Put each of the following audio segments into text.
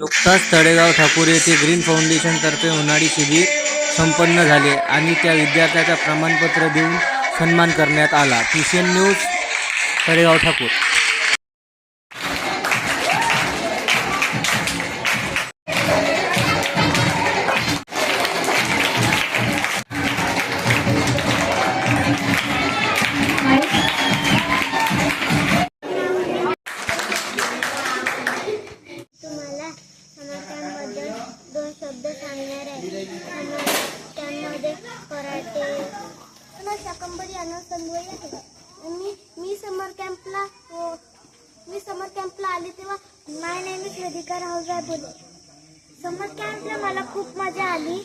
नुकताच तळेगाव ठाकूर येथे ग्रीन फाउंडेशनतर्फे उन्हाळी शिबिर संपन्न झाले आणि त्या विद्यार्थ्याचा प्रमाणपत्र देऊन सन्मान करण्यात आला. TCN news Talegaon Thakur. आहे त्यामध्ये कराटे मला शाकंबरी अनाथ संधुई आहे मी मी समर कॅम्पला हो. मी समर कॅम्पला आले तेव्हा my name is Vedika Rahul Rai बोले समर कॅम्पला मला खूप मजा आली.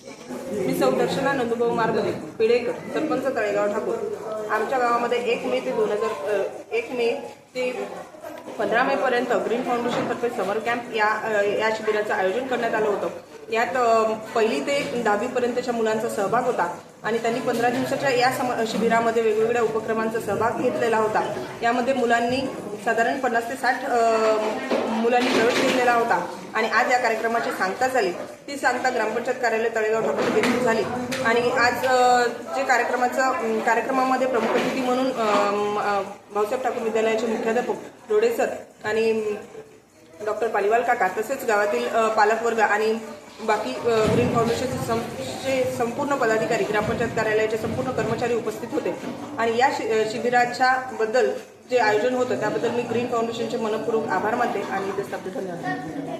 मी सौदर्शना नंदुभाऊ मार्ग पिडेकर सरपंच तळेगाव ठाकूर. आमच्या गावामध्ये एक मे ते दोन हजार एक मे ते पंधरा मे पर्यंत ग्रीन फाउंडेशनतर्फे समर कॅम्प या या शिबिराचं आयोजन करण्यात आलं होतं. यात पहिली ते दहावीपर्यंतच्या मुलांचा सहभाग होता आणि त्यांनी पंधरा दिवसाच्या या सम शिबिरामध्ये वेगवेगळ्या उपक्रमांचा सहभाग घेतलेला होता. यामध्ये मुलांनी साधारण पन्नास ते साठ मुलांनी प्रवेश घेतलेला होता. आणि आज या कार्यक्रमाची सांगता झाली ती सांगता ग्रामपंचायत कार्यालय तळेगाव ठाकूर येथून झाली. आणि आज जे कार्यक्रमाचं कार्यक्रमामध्ये प्रमुख अतिथी म्हणून भाऊसाहेब ठाकूर विद्यालयाचे मुख्याध्यापक रोडे सर आणि डॉक्टर पालिवाल काका तसेच गावातील पालकवर्ग आणि बाकी ग्रीन फाउंडेशनचे सं चे संपूर्ण पदाधिकारी ग्रामपंचायत कार्यालयाचे संपूर्ण कर्मचारी उपस्थित होते. आणि या शि शिबिराच्या बद्दल जे आयोजन होतं त्याबद्दल मी ग्रीन फाउंडेशनचे मनपूर्वक आभार मानते आणि ते धन्यवाद.